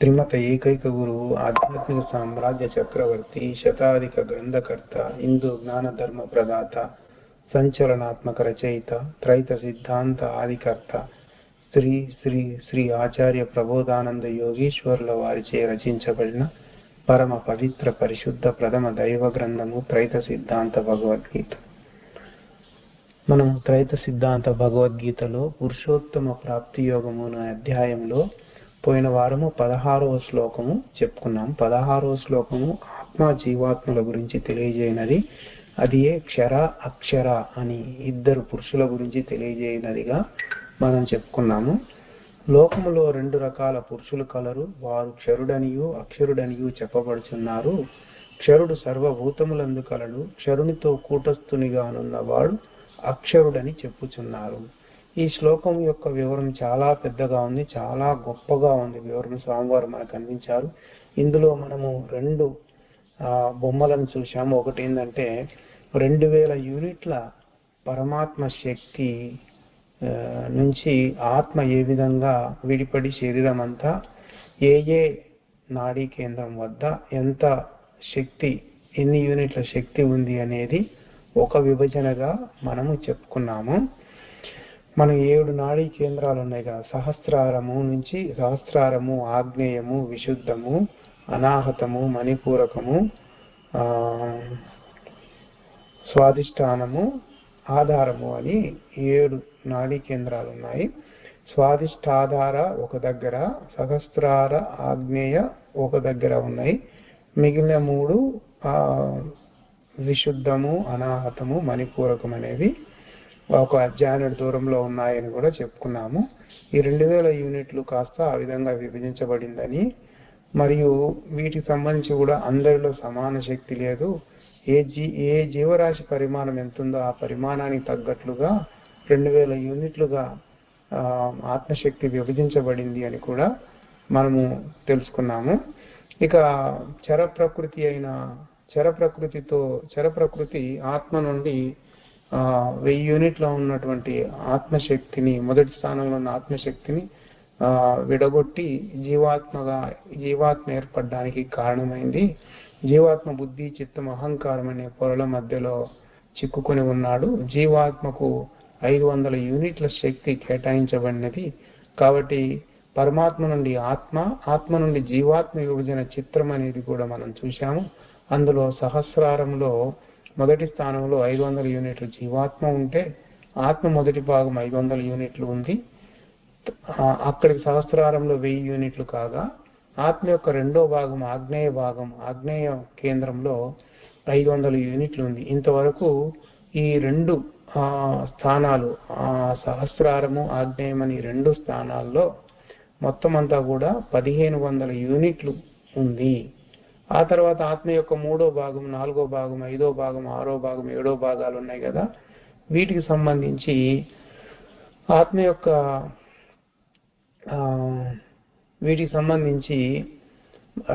త్రిమత ఏకైక గురువు ఆధ్యాత్మిక సామ్రాజ్య చక్రవర్తి శతాధిక గ్రంథకర్త హిందూ జ్ఞాన ధర్మ ప్రదాత సంచలనాత్మక రచయిత త్రైత సిద్ధాంత ఆదికర్త శ్రీ శ్రీ శ్రీ ఆచార్య ప్రబోధానంద యోగీశ్వరుల వారిచే రచించబడిన పరమ పవిత్ర పరిశుద్ధ ప్రథమ దైవ గ్రంథము త్రైత సిద్ధాంత భగవద్గీత. మనం త్రైత సిద్ధాంత భగవద్గీతలో పురుషోత్తమ ప్రాప్తి యోగము అనే అధ్యాయంలో పోయిన వారము పదహారవ శ్లోకము చెప్పుకున్నాం పదహారవ శ్లోకము ఆత్మ జీవాత్మల గురించి తెలియజేయనది. అది ఏ క్షర అక్షర అని ఇద్దరు పురుషుల గురించి తెలియజేయనదిగా మనం చెప్పుకున్నాము. లోకములో రెండు రకాల పురుషులు కలరు. వారు క్షరుడనియు అక్షరుడనియు చెప్పబడుచున్నారు. క్షరుడు సర్వభూతములందు కలడు. క్షరునితో కూటస్థునిగానున్నవాడు అక్షరుడని చెప్పుచున్నారు. ఈ శ్లోకం యొక్క వివరం చాలా పెద్దగా ఉంది చాలా గొప్పగా ఉంది. వివరం స్వామివారు మనకు అందించారు. ఇందులో మనము రెండు బొమ్మలను చూసాము ఒకటి ఏంటంటే రెండు వేల యూనిట్ల పరమాత్మ శక్తి నుంచి ఆత్మ ఏ విధంగా విడిపడి శరీరం అంతా ఏ ఏ నాడీ కేంద్రం వద్ద ఎంత శక్తి ఎన్ని యూనిట్ల శక్తి ఉంది అనేది ఒక విభజనగా మనము చెప్పుకున్నాము. మన ఏడు నాడీ కేంద్రాలు ఉన్నాయి కదా. సహస్రారము నుంచి సహస్రారము ఆగ్నేయము విశుద్ధము అనాహతము మణిపూరకము స్వాధిష్టానము ఆధారము అని ఏడు నాడీ కేంద్రాలు ఉన్నాయి స్వాదిష్టాధార ఒక దగ్గర సహస్రార ఆగ్నేయ ఒక దగ్గర ఉన్నాయి. మిగిలిన మూడు విశుద్ధము అనాహతము మణిపూరకం అనేవి ఒక అధ్యాయుడు దూరంలో ఉన్నాయని కూడా చెప్పుకున్నాము. ఈ రెండు వేల యూనిట్లు కాస్త ఆ విధంగా విభజించబడిందని మరియు వీటికి సంబంధించి కూడా అందరిలో సమాన శక్తి లేదు. ఏ జీ ఏ జీవరాశి పరిమాణం ఎంతుందో ఆ పరిమాణానికి తగ్గట్లుగా రెండు వేల యూనిట్లుగా ఆత్మశక్తి విభజించబడింది అని కూడా మనము తెలుసుకున్నాము. ఇక చర ప్రకృతి అయిన చర ప్రకృతితో చర ప్రకృతి ఆత్మ నుండి వెయ్యి యూనిట్లో ఉన్నటువంటి ఆత్మశక్తిని మొదటి స్థానంలో ఉన్న ఆత్మశక్తిని విడగొట్టి జీవాత్మగా జీవాత్మ ఏర్పడడానికి కారణమైంది. జీవాత్మ బుద్ధి చిత్తం అహంకారం అనే పొరల మధ్యలో చిక్కుకొని ఉన్నాడు. జీవాత్మకు ఐదు వందల యూనిట్ల శక్తి కేటాయించబడినది. కాబట్టి పరమాత్మ నుండి ఆత్మ ఆత్మ నుండి జీవాత్మ విభజన చిత్రం అనేది కూడా మనం చూశాము. అందులో సహస్రారంలో మొదటి స్థానంలో ఐదు వందల యూనిట్లు జీవాత్మ ఉంటే ఆత్మ మొదటి భాగం ఐదు వందల యూనిట్లు ఉంది. అక్కడికి సహస్రారంలో వెయ్యి యూనిట్లు కాగా ఆత్మ యొక్క రెండో భాగం ఆగ్నేయ భాగం ఆగ్నేయ కేంద్రంలో ఐదు వందల యూనిట్లు ఉంది. ఇంతవరకు ఈ రెండు స్థానాలు సహస్రారము ఆగ్నేయం అని రెండు స్థానాల్లో మొత్తం అంతా కూడా పదిహేను వందల యూనిట్లు ఉంది. ఆ తర్వాత ఆత్మ యొక్క మూడో భాగం నాలుగో భాగం ఐదో భాగం ఆరో భాగం ఏడో భాగాలు ఉన్నాయి కదా? వీటికి సంబంధించి ఆత్మ యొక్క వీటికి సంబంధించి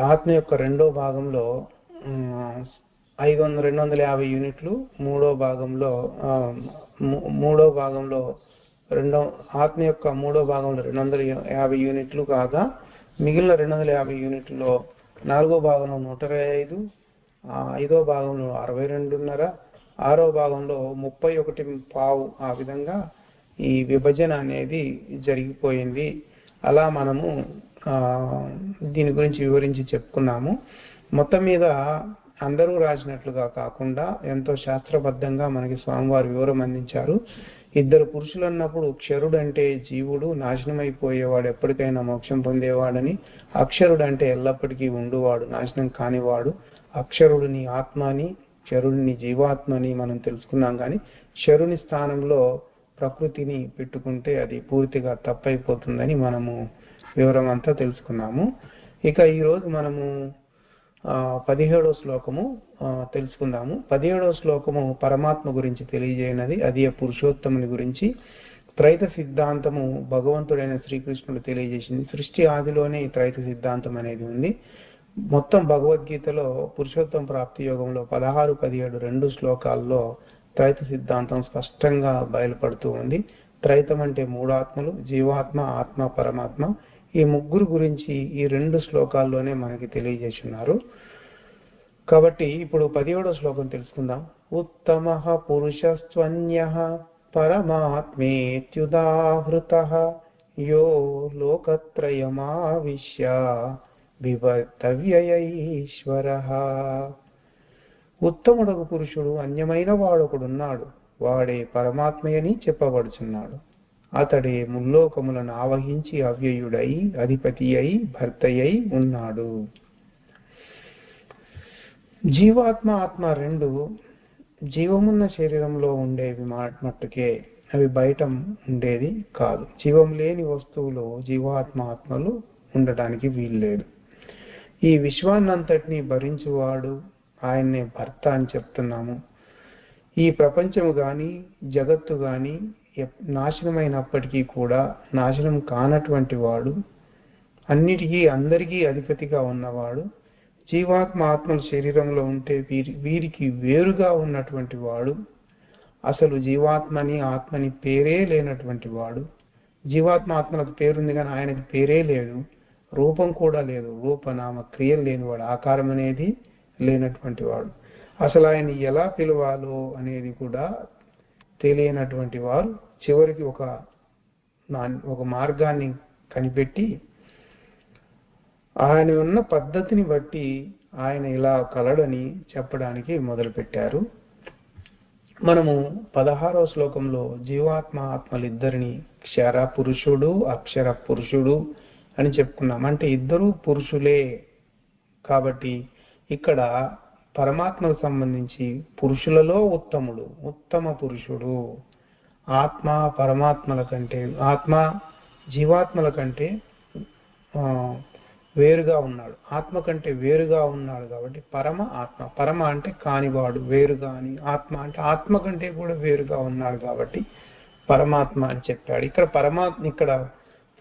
ఆత్మ యొక్క రెండో భాగంలో ఐదు వందల రెండు వందల యాభై యూనిట్లు మూడో భాగంలో మూడో భాగంలో రెండో ఆత్మ యొక్క మూడో భాగంలో రెండు వందల యాభై యూనిట్లు కాగా మిగిలిన రెండు వందల యాభై యూనిట్లో నాలుగో భాగంలో నూట ఇరవై ఐదు ఐదో భాగంలో అరవై రెండున్నర ఆరో భాగంలో ముప్పై ఒకటి పావు ఆ విధంగా ఈ విభజన అనేది జరిగిపోయింది. అలా మనము దీని గురించి వివరించి చెప్పుకున్నాము. మొత్తం మీద అందరూ రాసినట్లుగా కాకుండా ఎంతో శాస్త్రబద్ధంగా మనకి స్వామివారు వివరం అందించారు. ఇద్దరు పురుషులు అన్నప్పుడు క్షరుడు అంటే జీవుడు నాశనం అయిపోయేవాడు ఎప్పటికైనా మోక్షం పొందేవాడని అక్షరుడు అంటే ఎల్లప్పటికీ ఉండువాడు నాశనం కానివాడు. అక్షరుడిని ఆత్మని క్షరుడిని జీవాత్మని మనం తెలుసుకున్నాం కానీ క్షరుని స్థానంలో ప్రకృతిని పెట్టుకుంటే అది పూర్తిగా తప్పైపోతుందని మనము వివరం అంతా తెలుసుకున్నాము. ఇక ఈరోజు మనము పదిహేడో శ్లోకము తెలుసుకుందాము. పదిహేడో శ్లోకము పరమాత్మ గురించి తెలియజేయనది అది పురుషోత్తముని గురించి. త్రైత సిద్ధాంతము భగవంతుడైన శ్రీకృష్ణుడు తెలియజేసింది. సృష్టి ఆదిలోనే త్రైత సిద్ధాంతం అనేది ఉంది. మొత్తం భగవద్గీతలో పురుషోత్తమ ప్రాప్తి యోగంలో పదహారు పదిహేడు రెండు శ్లోకాల్లో త్రైత సిద్ధాంతం స్పష్టంగా బయలుపడుతూ ఉంది. త్రైతం అంటే మూడాత్మలు జీవాత్మ ఆత్మ పరమాత్మ. ఈ ముగ్గురు గురించి ఈ రెండు శ్లోకాల్లోనే మనకి తెలియజేస్తున్నారు. కాబట్టి ఇప్పుడు పదిహేడో శ్లోకం తెలుసుకుందాం. ఉత్తమ పురుషస్వన్య పరమాత్మేత్యుదాహృత యో లోకత్రయమావిశ్య వివర్తవ్యయైశ్వర. ఉత్తముడకు పురుషుడు అన్యమైన వాడొకడున్నాడు. వాడే పరమాత్మయని చెప్పబడుచున్నాడు. అతడే ముల్లోకములను ఆవహించి అవ్యయుడై అధిపతి అయి భర్తయై ఉన్నాడు. జీవాత్మ ఆత్మ రెండు జీవమున్న శరీరంలో ఉండేవి మట్టుకే. అవి బయట ఉండేది కాదు. జీవం లేని వస్తువులో జీవాత్మ ఆత్మలు ఉండటానికి వీల్లేదు. ఈ విశ్వాన్నంతటినీ భరించువాడు ఆయన్నే భర్త అని చెప్తున్నాము. ఈ ప్రపంచము కానీ జగత్తు కానీ నాశనమైనప్పటికీ కూడా నాశనం కానటువంటి వాడు అన్నిటికీ అందరికీ అధిపతిగా ఉన్నవాడు జీవాత్మ ఆత్మల శరీరంలో ఉంటే వీరి వీరికి వేరుగా ఉన్నటువంటి వాడు అసలు జీవాత్మని ఆత్మని పేరే లేనటువంటి వాడు. జీవాత్మ ఆత్మలకు పేరుంది కానీ ఆయనకి పేరే లేదు రూపం కూడా లేదు రూపనామ క్రియలు లేనివాడు ఆకారం అనేది లేనటువంటి వాడు. అసలు ఆయన ఎలా పిలవాలో అనేది కూడా తెలియనటువంటి వారు చివరికి ఒక నా- ఒక మార్గాన్ని కనిపెట్టి ఆయన ఉన్న పద్ధతిని బట్టి ఆయన ఇలా కలడని చెప్పడానికి మొదలుపెట్టారు. మనము పదహారవ శ్లోకంలో జీవాత్మ ఆత్మలిద్దరిని క్షర పురుషుడు అక్షర పురుషుడు అని చెప్పుకున్నాం. అంటే ఇద్దరు పురుషులే కాబట్టి ఇక్కడ పరమాత్మకు సంబంధించి పురుషులలో ఉత్తముడు ఉత్తమ పురుషుడు. ఆత్మ పరమాత్మల కంటే ఆత్మ జీవాత్మల కంటే వేరుగా ఉన్నాడు. ఆత్మ కంటే వేరుగా ఉన్నాడు కాబట్టి పరమ ఆత్మ. పరమ అంటే కానివాడు వేరుగా అని. ఆత్మ అంటే ఆత్మ కంటే కూడా వేరుగా ఉన్నాడు కాబట్టి పరమాత్మ అని చెప్పాడు. ఇక్కడ పరమాత్మ ఇక్కడ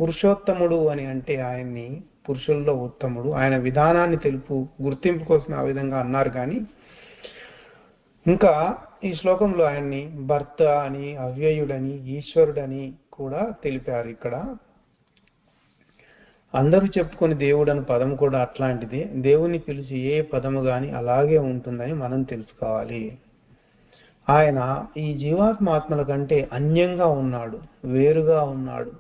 పురుషోత్తముడు అని అంటే ఆయన్ని పురుషుల్లో ఉత్తముడు. ఆయన విధానాన్ని తెలుపు గుర్తింపు కోసం ఆ విధంగా అన్నారు కానీ ఇంకా ఈ శ్లోకంలో ఆయన్ని భర్త అని అవ్యయుడని ఈశ్వరుడని కూడా తెలిపారు ఇక్కడ. అందరూ చెప్పుకొని దేవుడు అని పదం కూడా అట్లాంటిది. దేవుని పిలిచి ఏ పదము గాని అలాగే ఉంటుందని మనం తెలుసుకోవాలి. ఆయన ఈ జీవాత్మ ఆత్మల కంటే అన్యంగా ఉన్నాడు వేరుగా ఉన్నాడు.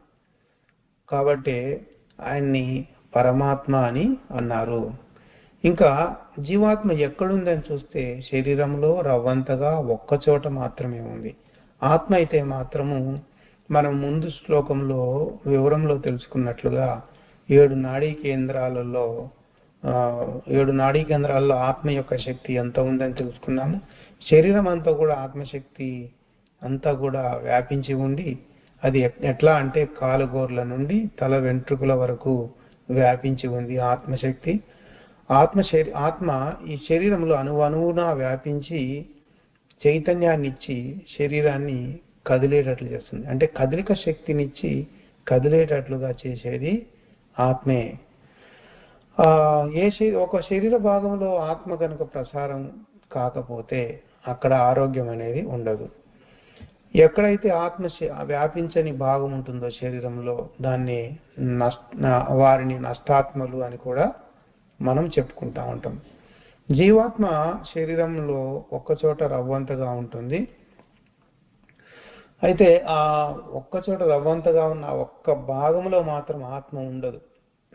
కాబట్టి ఆయన్ని పరమాత్మ అని అన్నారు. ఇంకా జీవాత్మ ఎక్కడుందని చూస్తే శరీరంలో రవ్వంతగా ఒక్క చోట మాత్రమే ఉంది. ఆత్మ అయితే మాత్రము మనం ముందు శ్లోకంలో వివరంలో తెలుసుకున్నట్లుగా ఏడు నాడీ కేంద్రాలలో ఏడు నాడీ కేంద్రాల్లో ఆత్మ యొక్క శక్తి ఎంత ఉందని తెలుసుకున్నాము. శరీరం అంతా కూడా ఆత్మశక్తి అంతా కూడా వ్యాపించి ఉండి అది ఎట్- ఎట్లా అంటే కాలుగోర్ల నుండి తల వెంట్రుకల వరకు వ్యాపించి ఉంది ఆత్మశక్తి. ఆత్మ శరీ ఆత్మ ఈ శరీరంలో అణువణువున వ్యాపించి చైతన్యాన్ని ఇచ్చి శరీరాన్ని కదిలేటట్లు చేస్తుంది. అంటే కదలిక శక్తినిచ్చి కదిలేటట్లుగా చేసేది ఆత్మే. ఏ శరీ ఒక శరీర భాగంలో ఆత్మ కనుక ప్రసారం కాకపోతే అక్కడ ఆరోగ్యం అనేది ఉండదు. ఎక్కడైతే ఆత్మ శ- వ్యాపించని భాగం ఉంటుందో శరీరంలో దాన్ని నష్ట వారిని నష్టాత్మలు అని కూడా మనం చెప్పుకుంటా ఉంటాం. జీవాత్మ శరీరంలో ఒక్కచోట రవ్వంతగా ఉంటుంది. అయితే ఆ ఒక్కచోట రవ్వంతగా ఉన్న ఒక్క భాగంలో మాత్రం ఆత్మ ఉండదు.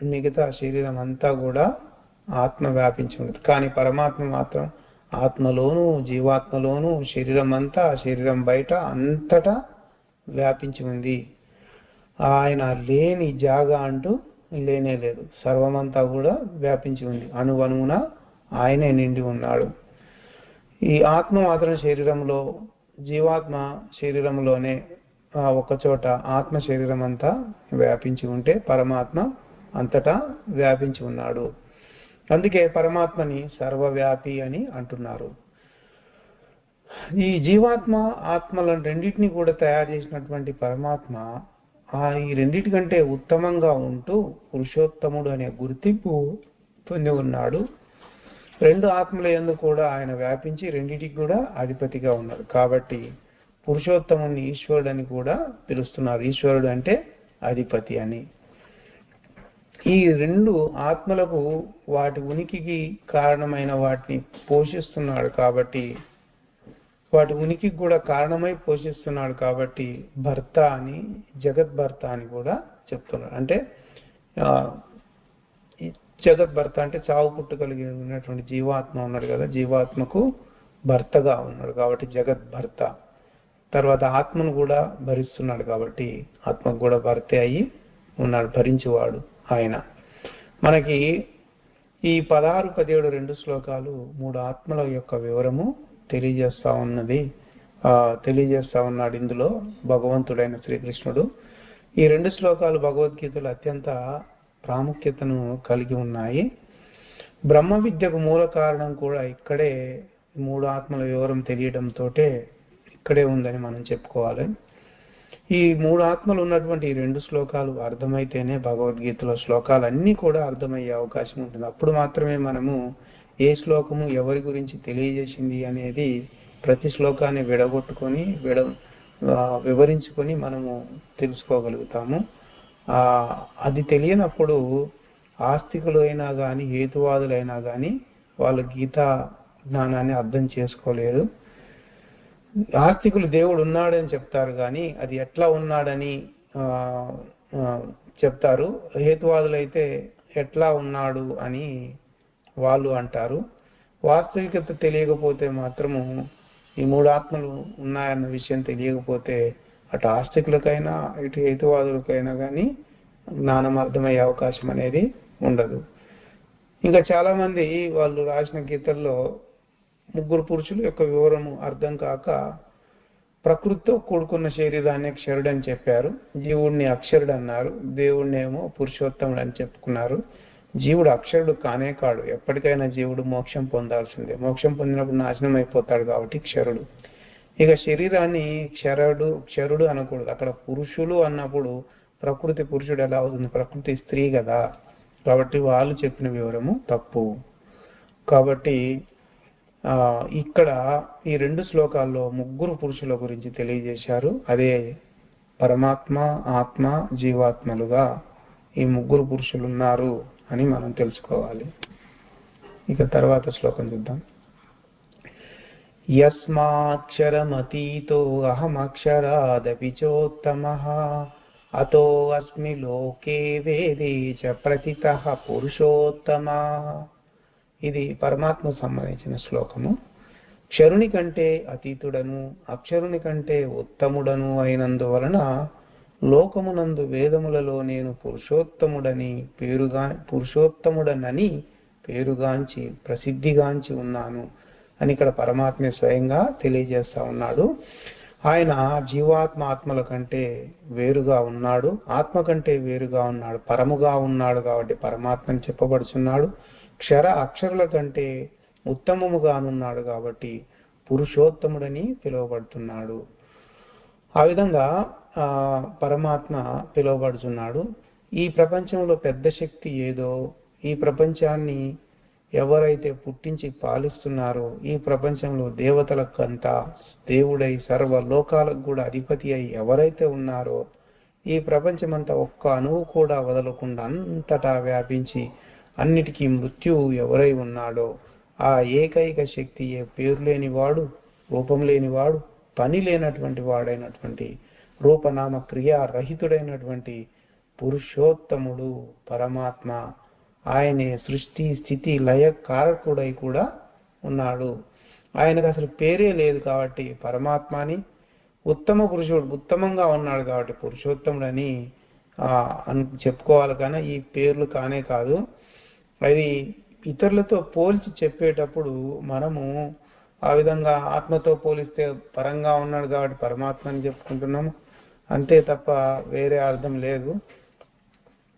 మిగతా శరీరం అంతా కూడా ఆత్మ వ్యాపించి ఉండదు. కానీ పరమాత్మ మాత్రం ఆత్మలోను జీవాత్మలోను శరీరం అంతా శరీరం బయట అంతటా వ్యాపించి ఉంది. ఆయన లేని జాగా అంటూ లేనే లేదు. సర్వమంతా కూడా వ్యాపించి ఉంది. అణువణువున ఆయనే నిండి ఉన్నాడు. ఈ ఆత్మ మాత్రం శరీరంలో జీవాత్మ శరీరంలోనే ఒకచోట ఆత్మ శరీరం అంతా వ్యాపించి ఉంటే పరమాత్మ అంతటా వ్యాపించి ఉన్నాడు. అందుకే పరమాత్మని సర్వవ్యాపి అని అంటున్నారు. ఈ జీవాత్మ ఆత్మలను రెండింటిని కూడా తయారు చేసినటువంటి పరమాత్మ ఈ రెండిటికంటే ఉత్తమంగా ఉంటూ పురుషోత్తముడు అనే గుర్తింపు పొంది ఉన్నాడు. రెండు ఆత్మల యందు కూడా ఆయన వ్యాపించి రెండిటికి కూడా అధిపతిగా ఉన్నాడు. కాబట్టి పురుషోత్తముని ఈశ్వరుడు అని కూడా పిలుస్తున్నారు. ఈశ్వరుడు అంటే అధిపతి అని. ఈ రెండు ఆత్మలకు వాటి ఉనికికి కారణమైన వాటిని పోషిస్తున్నాడు కాబట్టి వాటి ఉనికి కూడా కారణమై పోషిస్తున్నాడు కాబట్టి భర్త అని జగద్భర్త అని కూడా చెప్తున్నాడు. అంటే ఆ, భర్త జగద్భర్త అంటే చావు పుట్టు కలిగి ఉన్నటువంటి జీవాత్మ ఉన్నాడు కదా. జీవాత్మకు భర్తగా ఉన్నాడు కాబట్టి జగద్భర్త తర్వాత ఆత్మను కూడా భరిస్తున్నాడు కాబట్టి ఆత్మకు కూడా భర్తే అయి ఉన్నాడు భరించేవాడు ఆయన. మనకి ఈ పదహారు పదిహేడు రెండు శ్లోకాలు మూడు ఆత్మల యొక్క వివరము తెలియజేస్తా ఉన్నది. తెలియజేస్తా ఉన్నాడు ఇందులో భగవంతుడైన శ్రీకృష్ణుడు. ఈ రెండు శ్లోకాలు భగవద్గీతలో అత్యంత ప్రాముఖ్యతను కలిగి ఉన్నాయి. బ్రహ్మ విద్యకు మూల కారణం కూడా ఇక్కడే మూడు ఆత్మల వివరం తెలియడంతో ఇక్కడే ఉందని మనం చెప్పుకోవాలి. ఈ మూడు ఆత్మలు ఉన్నటువంటి ఈ రెండు శ్లోకాలు అర్థమైతేనే భగవద్గీతలో శ్లోకాలన్నీ కూడా అర్థమయ్యే అవకాశం ఉంటుంది. అప్పుడు మాత్రమే మనము ఏ శ్లోకము ఎవరి గురించి తెలియజేసింది అనేది ప్రతి శ్లోకాన్ని విడగొట్టుకొని విడ వివరించుకొని మనము తెలుసుకోగలుగుతాము. అది తెలియనప్పుడు ఆస్తికులు అయినా కానీ హేతువాదులైనా కానీ వాళ్ళ గీతా జ్ఞానాన్ని అర్థం చేసుకోలేరు. ఆస్తికులు దేవుడు ఉన్నాడని చెప్తారు కానీ అది ఎట్లా ఉన్నాడని చెప్తారు. హేతువాదులైతే ఎట్లా ఉన్నాడు అని వాళ్ళు అంటారు. వాస్తవికత తెలియకపోతే మాత్రము ఈ మూడు ఆత్మలు ఉన్నాయన్న విషయం తెలియకపోతే అటు ఆస్తికులకైనా ఇటు హేతువాదులకైనా కానీ జ్ఞానం అర్థమయ్యే అవకాశం అనేది ఉండదు. ఇంకా చాలా మంది వాళ్ళు రాసిన గీతల్లో ముగ్గురు పురుషుల యొక్క వివరము అర్థం కాక ప్రకృతితో కూడుకున్న శరీరాన్ని క్షరుడు అని చెప్పారు. జీవుడిని అక్షరుడు అన్నారు దేవుడినేమో పురుషోత్తముడు అని చెప్పుకున్నారు. జీవుడు అక్షరుడు కానే కాడు. ఎప్పటికైనా జీవుడు మోక్షం పొందాల్సిందే. మోక్షం పొందినప్పుడు నాశనం అయిపోతాడు కాబట్టి క్షరుడు. ఇక శరీరాన్ని క్షరుడు క్షరుడు అనకూడదు. అక్కడ పురుషులు అన్నప్పుడు ప్రకృతి పురుషుడు ఎలా అవుతుంది? ప్రకృతి స్త్రీ కదా. కాబట్టి వాళ్ళు చెప్పిన వివరము తప్పు. కాబట్టి ఆ ఇక్కడ ఈ రెండు శ్లోకాల్లో ముగ్గురు పురుషుల గురించి తెలియజేశారు. అదే పరమాత్మ ఆత్మ జీవాత్మలుగా ఈ ముగ్గురు పురుషులు ఉన్నారు అని మనం తెలుసుకోవాలి. ఇక తర్వాత శ్లోకం చూద్దాం. యస్మాక్షరమతీతో అహమక్షరాదపి చోత్తమ అతో అస్మి లోకే వేదే చ ప్రతిత పురుషోత్తమ. ఇది పరమాత్మ సంబంధించిన శ్లోకము. క్షరుని కంటే అతీతుడను అక్షరుని కంటే ఉత్తముడను అయినందువలన లోకమునందు వేదములలో నేను పురుషోత్తముడని పేరుగా పురుషోత్తముడనని పేరుగాంచి ప్రసిద్ధిగాంచి ఉన్నాను అని ఇక్కడ పరమాత్మ స్వయంగా తెలియజేస్తా ఉన్నాడు. ఆయన జీవాత్మ ఆత్మల కంటే వేరుగా ఉన్నాడు. ఆత్మ కంటే వేరుగా ఉన్నాడు. పరముగా ఉన్నాడు కాబట్టి పరమాత్మని చెప్పబడుచున్నాడు. క్షర అక్షరుల కంటే ఉత్తమముగానున్నాడు కాబట్టి పురుషోత్తముడని పిలువబడుతున్నాడు. ఆ విధంగా పరమాత్మ పిలువబడుచున్నాడు. ఈ ప్రపంచంలో పెద్ద శక్తి ఏదో ఈ ప్రపంచాన్ని ఎవరైతే పుట్టించి పాలిస్తున్నారో ఈ ప్రపంచంలో దేవతలకంతా దేవుడై సర్వ లోకాలకు కూడా అధిపతి అయి ఎవరైతే ఉన్నారో ఈ ప్రపంచమంతా ఒక్క అణువు కూడా వదలకుండా అంతటా వ్యాపించి అన్నిటికీ మృత్యువు ఎవరై ఉన్నాడో ఆ ఏకైక శక్తియే పేరు లేనివాడు రూపం లేనివాడు పని లేనటువంటి వాడైనటువంటి రూపనామ క్రియా రహితుడైనటువంటి పురుషోత్తముడు పరమాత్మ. ఆయనే సృష్టి స్థితి లయ కారకుడై కూడా ఉన్నాడు. ఆయనకు అసలు పేరే లేదు కాబట్టి పరమాత్మని ఉత్తమ పురుషుడు ఉత్తమంగా ఉన్నాడు కాబట్టి పురుషోత్తముడని అని చెప్పుకోవాలి కానీ ఈ పేర్లు కానే కాదు. అది ఇతరులతో పోల్చి చెప్పేటప్పుడు మనము ఆ విధంగా ఆత్మతో పోలిస్తే పరంగా ఉన్నాడు కాబట్టి పరమాత్మ అని చెప్పుకుంటున్నాము. అంతే తప్ప వేరే అర్థం లేదు.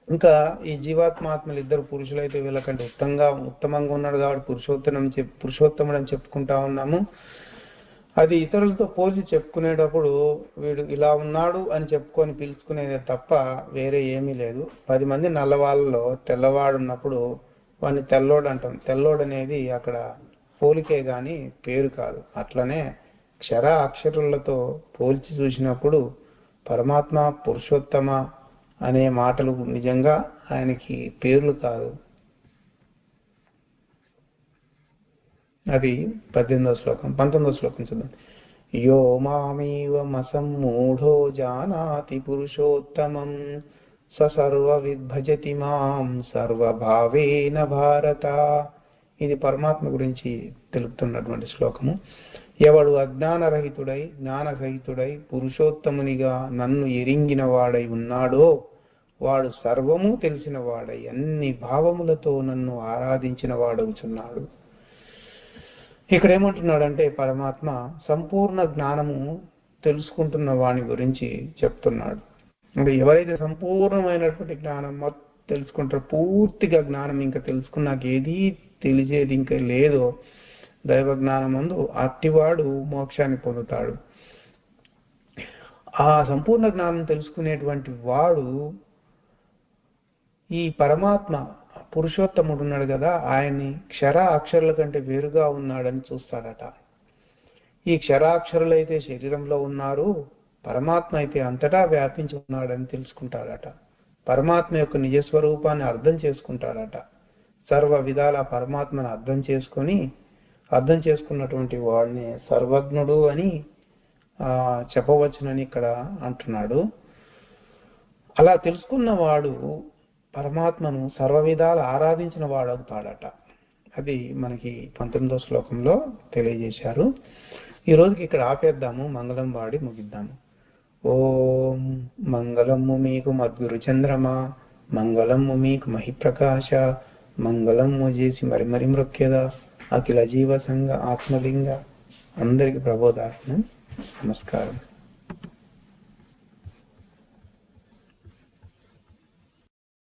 ఇంకా ఈ జీవాత్మాత్మలు ఇద్దరు పురుషులైతే వీళ్ళకంటే ఉత్తంగా ఉత్తమంగా ఉన్నాడు కాబట్టి పురుషోత్తమం చెప్ పురుషోత్తముడు అని చెప్పుకుంటా ఉన్నాము. అది ఇతరులతో పోల్చి చెప్పుకునేటప్పుడు వీడు ఇలా ఉన్నాడు అని చెప్పుకొని పిలుచుకునేదే తప్ప వేరే ఏమీ లేదు. పది మంది నల్లవాళ్ళలో తెల్లవాడు ఉన్నప్పుడు వాడిని తెల్లోడు అంటాం. తెల్లోడు అనేది అక్కడ పోలికే గాని పేరు కాదు. అట్లనే క్షర అక్షరులతో పోల్చి చూసినప్పుడు పరమాత్మ పురుషోత్తమ అనే మాటలు నిజంగా ఆయనకి పేర్లు కాదు. అది పద్దెనిమిదవ శ్లోకం. పంతొమ్మిదో శ్లోకం చూద్దాం. యో మూఢో జానాతి పురుషోత్తమం స సర్వ విద్భజతి మాం సర్వభావేన భారత ఇది పరమాత్మ గురించి తెలుపుతున్నటువంటి శ్లోకము. ఎవడు అజ్ఞానరహితుడై జ్ఞానరహితుడై పురుషోత్తమునిగా నన్ను ఎరింగిన వాడై ఉన్నాడో వాడు సర్వము తెలిసిన వాడై అన్ని భావములతో నన్ను ఆరాధించిన వాడవుచున్నాడు ఇక్కడ ఏమంటున్నాడంటే పరమాత్మ సంపూర్ణ జ్ఞానము తెలుసుకుంటున్న వాని గురించి చెప్తున్నాడు. అంటే ఎవరైతే సంపూర్ణమైనటువంటి జ్ఞానం తెలుసుకుంటారో పూర్తిగా జ్ఞానం ఇంకా తెలుసుకున్నాక ఏదీ తెలిసేది ఇంకా లేదో దైవ జ్ఞానం ముందు అట్టివాడు మోక్షాన్ని పొందుతాడు. ఆ సంపూర్ణ జ్ఞానం తెలుసుకునేటువంటి వాడు ఈ పరమాత్మ పురుషోత్తముడు ఉన్నాడు కదా ఆయన్ని క్షర అక్షరుల కంటే వేరుగా ఉన్నాడని చూస్తాడట. ఈ క్షరాక్షరులు అయితే శరీరంలో ఉన్నారు పరమాత్మ అయితే అంతటా వ్యాపించి ఉన్నాడని తెలుసుకుంటాడట. పరమాత్మ యొక్క నిజస్వరూపాన్ని అర్థం చేసుకుంటాడట. సర్వ విధాల పరమాత్మను అర్థం చేసుకొని అర్థం చేసుకున్నటువంటి వాడిని సర్వజ్ఞుడు అని చెప్పవచ్చునని ఇక్కడ అంటున్నాడు. అలా తెలుసుకున్న వాడు పరమాత్మను సర్వ విధాలు ఆరాధించిన వాడు అవుతాడట అది మనకి పంతొమ్మిదో శ్లోకంలో తెలియజేశారు. ఈ రోజుకి ఇక్కడ ఆపేద్దాము మంగళం వాడి ముగిద్దాము. ఓం మంగళము మీకు మద్గురు చంద్రమా మంగళము మీకు మహిప్రకాశ మంగళము చేసి మరి మరి మృక్యదా అఖిల జీవ సంఘ ఆత్మలింగ అందరికి ప్రబోధాత్మ నమస్కారం.